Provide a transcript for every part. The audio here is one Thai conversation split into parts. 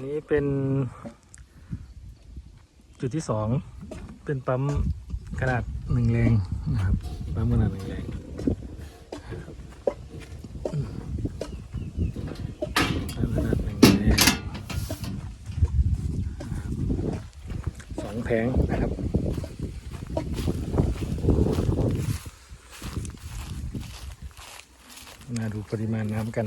นนี้เป็น จุดที่สองเป็นปั๊มขนาดหนึ่งแรงนะครับปั๊มขนาดหนึ่งแรงปั๊มขนาดหนึ่งแรงสองแผงนะครับมาดูปริมาณน้ำกัน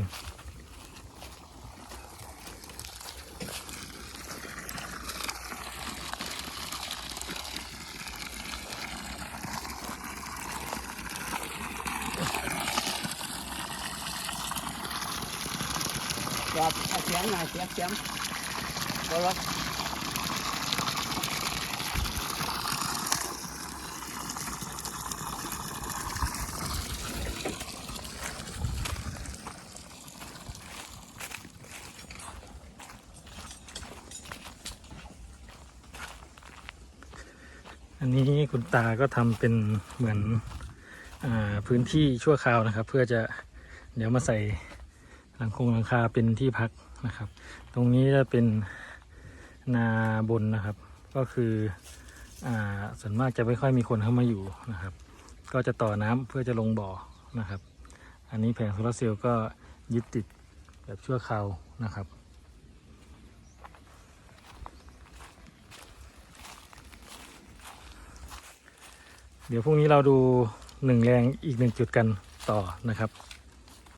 ดเอาเสียงหน่อยเสียงเสียงรถรถอันนี้คุณตาก็ทำเป็นเหมือนอพื้นที่ชั่วคราวนะครับ เพื่อจะเดี๋ยวมาใส่ หลังคงหลังคาเป็นที่พักนะครับ ตรงนี้จะเป็นนาบนนะครับ ก็คืออาส่วนมากจะไม่ค่อยมีคนเข้ามาอยู่นะครับ ก็จะต่อน้ำเพื่อจะลงบ่อนะครับ อันนี้แผงโซลาร์เซลล์ก็ยึดติดแบบชั่วคราวนะครับเดี๋ยวพรุ่งนี้เราดูหนึ่งแรงอีกหนึ่งจุดกันต่อนะครับ